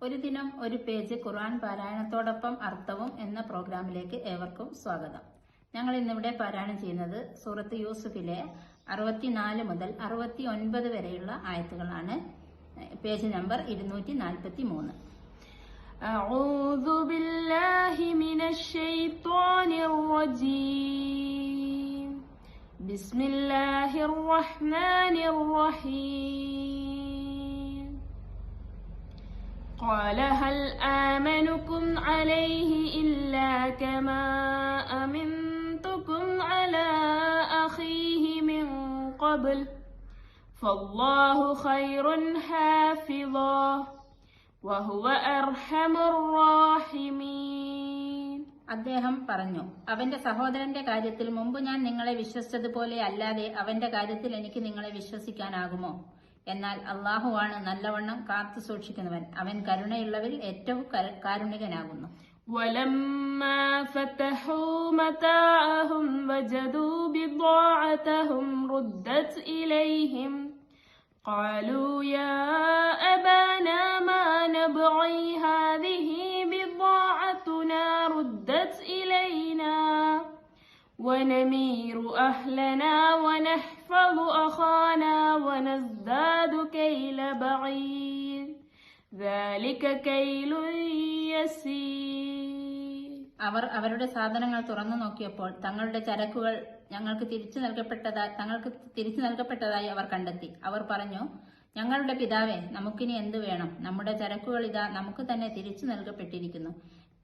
ഒരു ദിനം ഒരു പേജ് ഖുർആൻ പാരായണത്തോടൊപ്പം അർത്ഥവും എന്ന പ്രോഗ്രാമിലേക്ക് ഏവർക്കും സ്വാഗതം ഞങ്ങൾ ഇന്നിവിടെ പാരായണം ചെയ്യുന്നത് സൂറത്ത് യൂസുഫിലെ അറുപത്തിനാല് മുതൽ അറുപത്തി ഒൻപത് വരെയുള്ള ആയത്തുകളാണ് പേജ് നമ്പർ ഇരുന്നൂറ്റി നാൽപ്പത്തി മൂന്ന് أعوذ بالله من الشيطان الرجيم بسم الله الرحمن الرحيم قال هل آمنكم عليه إلا كما أمنتكم على أخيه من قبل فالله خير حافظا وهو أرحم الراحمين അദ്ദേഹം പറഞ്ഞു അവന്റെ സഹോദരന്റെ കാര്യത്തിൽ മുമ്പ് ഞാൻ നിങ്ങളെ വിശ്വസിച്ചതുപോലെ അല്ലാതെ അവന്റെ കാര്യത്തിൽ എനിക്ക് നിങ്ങളെ വിശ്വസിക്കാനാകുമോ എന്നാൽ അള്ളാഹുവാണ് നല്ലവണ്ണം കാത്തു സൂക്ഷിക്കുന്നവൻ അവൻ കരുണയുള്ളവരിൽ ഏറ്റവും കര- കാരുണികനാകുന്നു ولما فتحوا متاعهم وجدوا بضاعتهم ردت إليهم قالوا يا أبانا ما نبغي هذه ونمير أهلنا ونحفظ أخانا ونزداد كيل بعيد ذلك كيل يسير അവർ അവരുടെ സാധനങ്ങൾ തുറന്നു നോക്കിയപ്പോൾ തങ്ങളുടെ ചരക്കുകൾ ഞങ്ങൾക്ക് തിരിച്ചു നൽകപ്പെട്ടതായി തങ്ങൾക്ക് തിരിച്ചു നൽകപ്പെട്ടതായി അവർ കണ്ടെത്തി അവർ പറഞ്ഞു ഞങ്ങളുടെ പിതാവേ നമുക്കിനി എന്തു വേണം നമ്മുടെ ചരക്കുകൾ ഇതാ നമുക്ക് തന്നെ തിരിച്ചു നൽകപ്പെട്ടിരിക്കുന്നു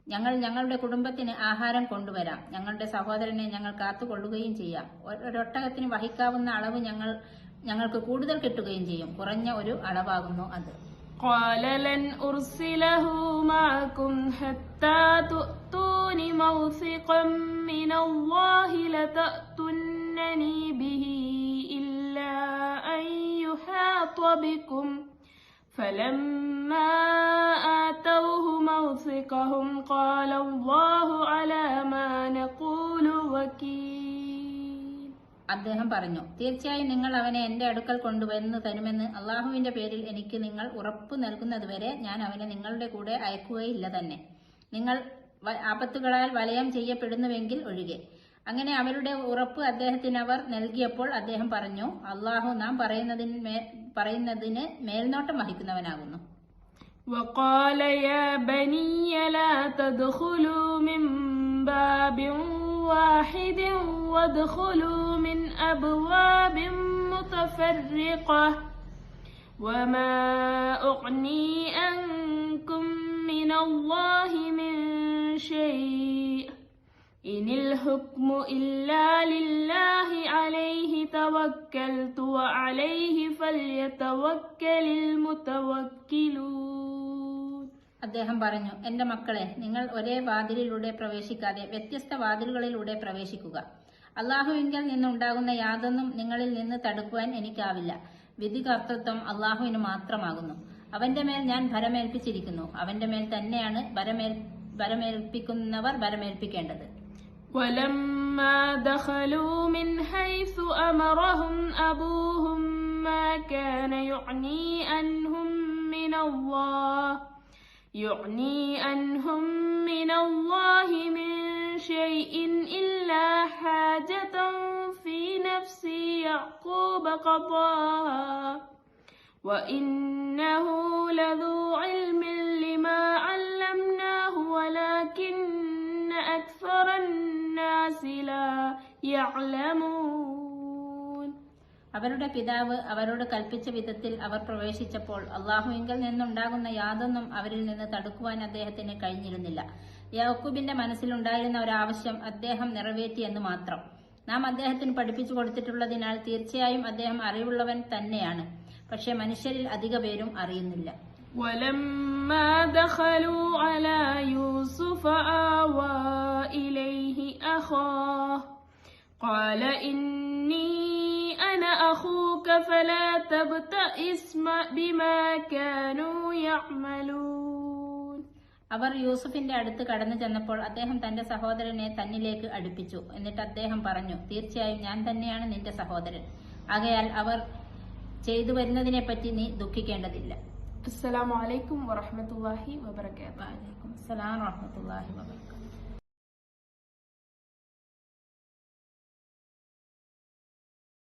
ഞങ്ങൾ ഞങ്ങളുടെ കുടുംബത്തിന് ആഹാരം കൊണ്ടുവരാം ഞങ്ങളുടെ സഹോദരനെ ഞങ്ങൾ കാത്തുകൊള്ളുകയും ചെയ്യാം ഒ- ഒരൊട്ടകത്തിന് വഹിക്കാവുന്ന അളവ് ഞങ്ങൾ ഞങ്ങൾക്ക് കൂടുതൽ കിട്ടുകയും ചെയ്യും കുറഞ്ഞ ഒരു അളവാകുന്നു അത് قال لن أرسله معكم حتى تؤتون موثقا من الله لتأتونني به إلا أن يحاط بكم فلما آتوه موثقهم قال الله على ما نقول وكيل അദ്ദേഹം പറഞ്ഞു തീർച്ചയായും നിങ്ങൾ അവനെ എന്റെ അടുക്കൽ കൊണ്ടുവന്ന് തരുമെന്ന് അള്ളാഹുവിന്റെ പേരിൽ എനിക്ക് നിങ്ങൾ ഉറപ്പു നൽകുന്നതുവരെ ഞാൻ അവനെ നിങ്ങളുടെ കൂടെ അയക്കുകയില്ല തന്നെ നിങ്ങൾ വ- ആപത്തുകളാൽ വലയം ചെയ്യപ്പെടുന്നുവെങ്കിൽ ഒഴികെ അങ്ങനെ അവരുടെ ഉറപ്പ് അദ്ദേഹത്തിന് അവർ നൽകിയപ്പോൾ അദ്ദേഹം പറഞ്ഞു അള്ളാഹു നാം പറയുന്നതിന് മേ- പറയുന്നതിന് മേൽനോട്ടം വഹിക്കുന്നവനാകുന്നു وقال يا بني لا تدخلوا من باب واحد وادخلوا من أبواب متفرقة. وما أغني عنكم من الله من شيء. إن الحكم إلا لله عليه توكلت وعليه فليتوكل المتوكلون. അദ്ദേഹം പറഞ്ഞു എന്റെ മക്കളെ നിങ്ങൾ ഒരേ വാതിലിലൂടെ പ്രവേശിക്കാതെ വ്യത്യസ്ത വാതിലുകളിലൂടെ പ്രവേശിക്കുക അള്ളാഹുവിങ്കിൽ നിന്നുണ്ടാകുന്ന യാതൊന്നും നിങ്ങളിൽ നിന്ന് തടുക്കുവാൻ എനിക്കാവില്ല വിധി കർത്തൃത്വം അള്ളാഹുവിന് മാത്രമാകുന്നു അവന്റെ മേൽ ഞാൻ ഭരമേൽപ്പിച്ചിരിക്കുന്നു അവന്റെ മേൽ തന്നെയാണ് ഭരമേൽ ഭരമേൽപ്പിക്കുന്നവർ ഭരമേൽപ്പിക്കേണ്ടത് ولما دخلوا من حيث أمرهم أبوهم ما كان يغني عنهم من الله يغني عنهم من الله من شيء إلا حاجة في نفس يعقوب قضاها وإنه لذو علم لما علمناه ولكن أكثر الناس لا يعلمون അവരുടെ പിതാവ് അവരോട് കൽപ്പിച്ച വിധത്തിൽ അവർ പ്രവേശിച്ചപ്പോൾ അള്ളാഹുവിങ്കിൽ നിന്നുണ്ടാകുന്ന യാതൊന്നും അവരിൽ നിന്ന് തടുക്കുവാൻ അദ്ദേഹത്തിന് കഴിഞ്ഞിരുന്നില്ല യാക്കൂബിന്റെ മനസ്സിലുണ്ടായിരുന്ന ഒരാവശ്യം അദ്ദേഹം നിറവേറ്റിയെന്ന് മാത്രം നാം അദ്ദേഹത്തിന് പഠിപ്പിച്ചു കൊടുത്തിട്ടുള്ളതിനാൽ തീർച്ചയായും അദ്ദേഹം അറിവുള്ളവൻ തന്നെയാണ് പക്ഷെ മനുഷ്യരിൽ അധിക പേരും അറിയുന്നില്ല ولما دخلوا على يوسف آوى إليه أخاه قال إني أنا أخوك فلا تبتئس بما كانوا يعملون അവർ യൂസുഫിന്റെ അടുത്ത് കടന്നു ചെന്നപ്പോൾ അദ്ദേഹം തന്റെ സഹോദരനെ തന്നിലേക്ക് അടുപ്പിച്ചു എന്നിട്ട് അദ്ദേഹം പറഞ്ഞു തീർച്ചയായും ഞാൻ തന്നെയാണ് നിന്റെ സഹോദരൻ ആകയാൽ അവർ ചെയ്തു വരുന്നതിനെപ്പറ്റി നീ ദുഃഖിക്കേണ്ടതില്ല السلام عليكم ورحمة الله وبركاته വഅലൈക്കും അസ്സലാം വറഹ്മത്തുള്ളാഹി വബറകാതുഹു